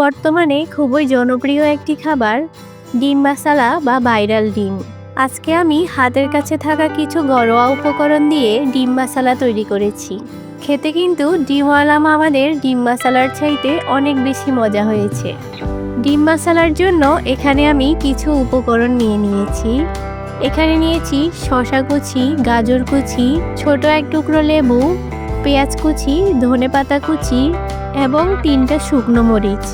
বর্তমানে খুবই জনপ্রিয় একটি খাবার, ডিম মশালা বা ভাইরাল ডিম। আজকে আমি হাতের কাছে থাকা কিছু ঘরোয়া উপকরণ দিয়ে ডিম মশালা তৈরি করেছি। খেতে কিন্তু ডিমওয়ালা মামাদের ডিম মশালার চাইতে অনেক বেশি মজা হয়েছে। ডিম মশালার জন্য এখানে আমি কিছু উপকরণ নিয়ে নিয়েছি। এখানে নিয়েছি শশা কুচি, গাজর কুচি, ছোট এক টুকরো লেবু, পেঁয়াজ কুচি, ধনেপাতা কুচি এবং তিনটা শুকনো মরিচ।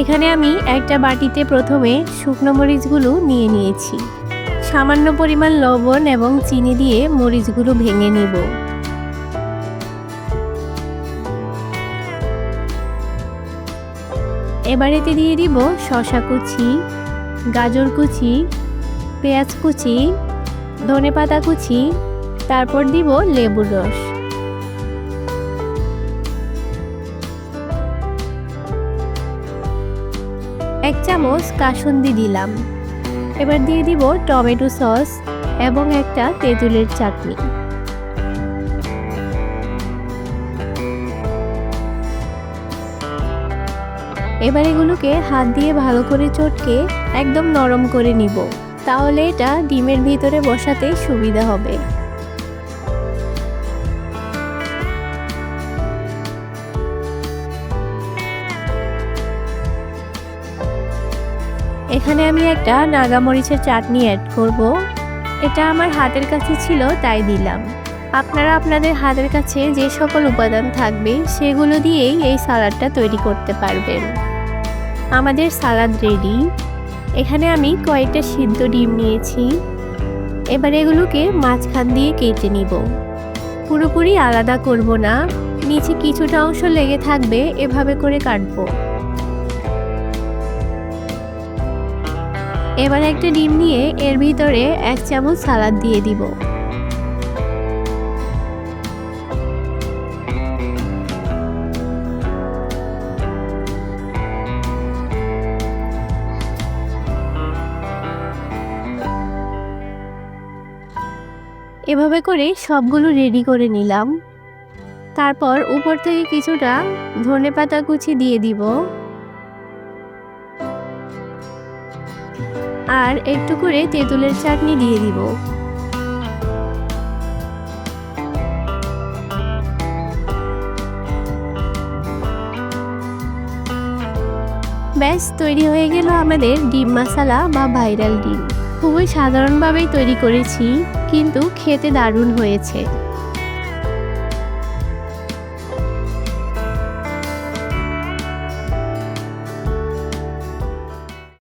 এখানে আমি একটা বাটিতে প্রথমে শুকনো মরিচগুলো নিয়ে নিয়েছি। সামান্য পরিমাণ লবণ এবং চিনি দিয়ে মরিচগুলো ভেঙে নিব। এবার এতে দিয়ে দিব শশা কুচি, গাজর কুচি, পেঁয়াজ কুচি, ধনেপাতা কুচি, তারপর দিব লেবুর রস। এক চামচ কাসুন্দি দিলাম। এবার দিয়ে দিব টমেটো সস এবং একটা তেঁতুলের চাটনি। এবার এগুলোকে হাত দিয়ে ভালো করে চটকে একদম নরম করে নিব। তাহলে এটা ডিমের ভিতরে বসাতে সুবিধা হবে। এখানে আমি একটা নাগামরিচের চাটনি অ্যাড করব। এটা আমার হাতের কাছে ছিল, তাই দিলাম। আপনারা আপনাদের হাতের কাছে যে সকল উপাদান থাকবে, সেগুলো দিয়েই এই সালাডটা তৈরি করতে পারবেন। আমাদের সালাদ রেডি এখানে আমি কয়েকটা সিদ্ধ ডিম নিয়েছি। এবার এগুলোকে মাঝখান দিয়ে কেটে নিব। পুরোপুরি আলাদা করব না। নিচে কিছুটা অংশ লেগে থাকবে, এভাবে করে কাটবো। এবার একটা ডিম নিয়ে এর ভিতরে এক চামচ সালাদ দিয়ে দিব। এভাবে করে সবগুলো রেডি করে নিলাম। তারপর উপর থেকে কিছুটা ধনেপাতা কুচি দিয়ে দিব। আর একটু করে তেঁতুলের চাটনি দিয়ে দিব। ব্যাস, তৈরি হয়ে গেল আমাদের ডিম মশালা বা ভাইরাল ডিম। খুবই সাধারণভাবেই তৈরি করেছি, কিন্তু খেতে দারুণ হয়েছে।